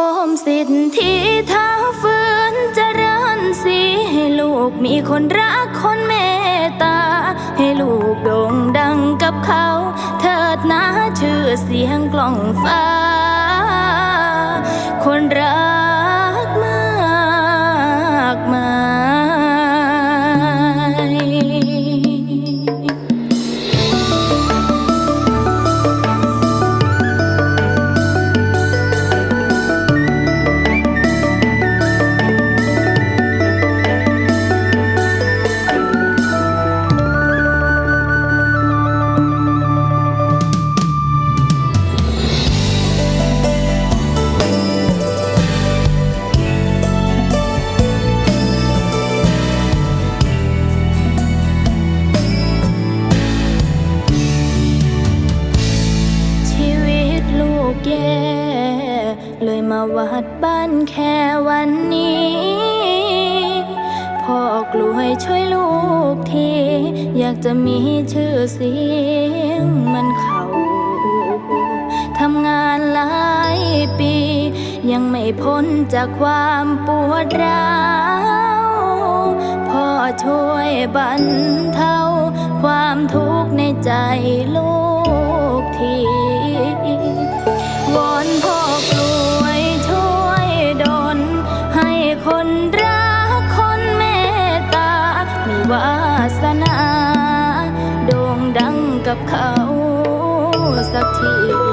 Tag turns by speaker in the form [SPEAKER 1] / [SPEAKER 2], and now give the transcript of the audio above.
[SPEAKER 1] โอมสิทธิเท้าฟื้นเจริญสีให้ลูกมีคนรักคนเมตตา ให้ลูกโด่งดังกับเขา เถิดนะชื่อเสียงกล่องฟ้า เลยมาวัดบ้านแค่วันนี้พ่อกลัวให้ช่วยลูกที อยากจะมีชื่อเสียงมันเขาทำงานหลายปี ยังไม่พ้นจากความปวดร้าวพ่อช่วยบรรเทาความทุกข์ในใจลูกที กับเขาสักที